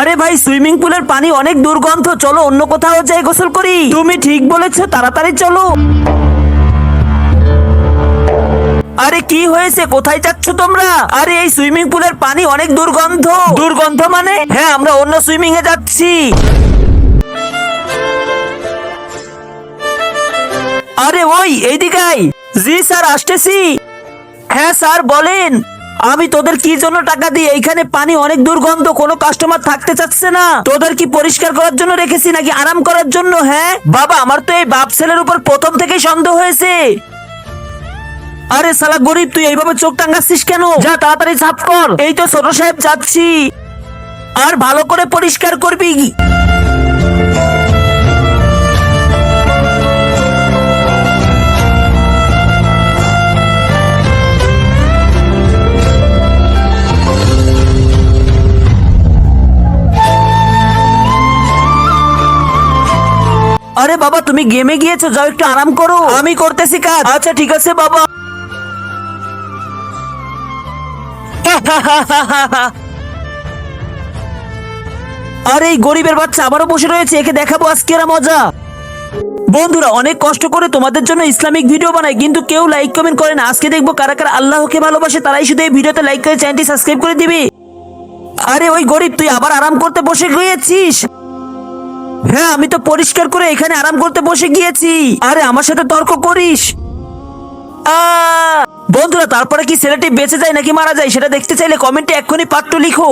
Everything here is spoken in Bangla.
আরে ভাই, সুইমিং পুলের পানি অনেক দুর্গন্ধ। চলো অন্য কোথাও যাই গোসল করি। তুমি ঠিক বলেছ, তাড়াতাড়ি চলো। আরে কি হয়েছে, কোথায় যাচ্ছ তোমরা? আরে এই সুইমিং পুলের পানি অনেক দুর্গন্ধ। দুর্গন্ধ মানে? হ্যাঁ আমরা অন্য সুইমিং এ যাচ্ছি। আরে ওই, এইদিকে। জি স্যার, আসতেছি। হ্যাঁ স্যার, বলেন। আমি তোদের কি জন্য টাকা দিই? এইখানে পানি অনেক দুর্গন্ধ, কোনো কাস্টমার থাকতে চাচ্ছে না। তোদের কি পরিষ্কার করার জন্য রেখেছি নাকি আরাম করার জন্য হ্যাঁ? বাবা, আমার তো এই বাপ ছেলের উপর প্রথম থেকেই সন্দেহ হয়েছে। আরে সালা গরিব, তুই এইভাবে চোখ টাঙ্গাচ্ছিস কেন? যা তাড়াতাড়ি সাফ কর। এই তো ছোট সাহেব যাচ্ছি। আর ভালো করে পরিষ্কার করবি। আরে বাবা তুমি গেমে গিয়েছো যাও একটু আরাম করো। আমি করতেছি কাজ। আচ্ছা ঠিক আছে বাবা। আরে এই গরিবের বাচ্চা আবারও বসে রয়েছে একে দেখাবো আজকে এরা মজা। বন্ধুরা অনেক কষ্ট করে তোমাদের জন্য ইসলামিক ভিডিও বানাই কিন্তু কেউ লাইক কমেন্ট করে না। আজকে দেখব কারা কারা আল্লাহকে ভালোবাসে তারাই শুধু এই ভিডিওতে লাইক করে চ্যানেলটি সাবস্ক্রাইব করে দিবি। আরে ওই গরিব তুই আবার আরাম করতে বসে গিয়েছিস হ্যাঁ আমি তো পরিষ্কার করে এখানে আরাম করতে বসে গিয়েছি আরে, আমার সাথে তর্ক করিস! বন্ধুরা, তারপরে কি ছেলেটি বেঁচে যায় নাকি মারা যায় সেটা দেখতে চাইলে কমেন্টে এক্ষুনি পাত্র লিখো